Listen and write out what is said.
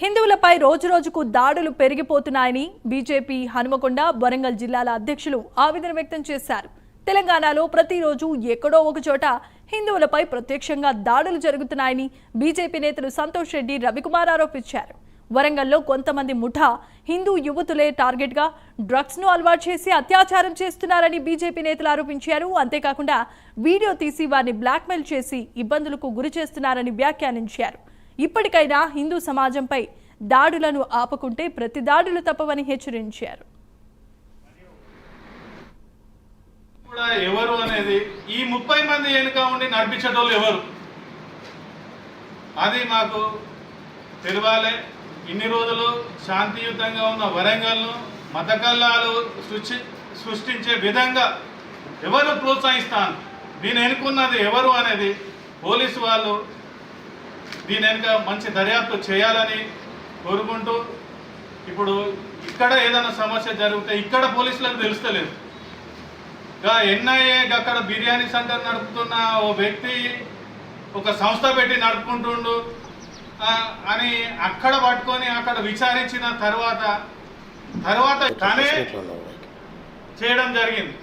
హిందువులపై రోజురోజుకు దాడులు పెరిగిపోతున్నాయని బీజేపీ హనుమకొండ వరంగల్ జిల్లాల అధ్యక్షులు ఆవేదన వ్యక్తం చేశారు. తెలంగాణలో ప్రతిరోజు ఎక్కడో ఒకచోట హిందువులపై ప్రత్యక్షంగా దాడులు జరుగుతున్నాయని బీజేపీ నేతలు సంతోష్ రెడ్డి రవికుమార్ ఆరోపించారు. వరంగల్లో కొంతమంది ముఠా హిందూ యువతులే టార్గెట్గా డ్రగ్స్ను అలవాటు చేసి అత్యాచారం చేస్తున్నారని బీజేపీ నేతలు ఆరోపించారు. అంతేకాకుండా వీడియో తీసి వారిని బ్లాక్మెయిల్ చేసి ఇబ్బందులకు గురి చేస్తున్నారని వ్యాఖ్యానించారు. ఇప్పటికైనా హిందూ సమాజంపై దాడులను ఆపకుంటే ప్రతి దాడులు తప్పవని హెచ్చరించారు. కూడా ఎవరు అనేది ఈ ముప్పై మంది వెనుక ఉండి నడిపించేటోళ్ళు ఎవరు? అది మాకు తెలియాలి ఇన్ని రోజులు శాంతియుతంగా ఉన్న వరంగల్ను మతకల్లాలు సృష్టి సృష్టించే విధంగా ఎవరు ప్రోత్సహిస్తాను? దీని ఎన్నుకున్నది ఎవరు అనేది పోలీసు వాళ్ళు దీని వెనుక మంచి దర్యాప్తు చేయాలని కోరుకుంటూ ఇప్పుడు ఇక్కడ ఏదైనా సమస్య జరిగితే ఇక్కడ పోలీసులకు తెలుస్తలేదు. గా ఎన్ఐఏ అక్కడ బిర్యానీ సెంటర్ నడుపుతున్న ఓ వ్యక్తి ఒక సంస్థ పెట్టి నడుపుకుంటుండు అని అక్కడ పట్టుకొని అక్కడ విచారించిన తర్వాత తర్వాత తనే చేయడం జరిగింది.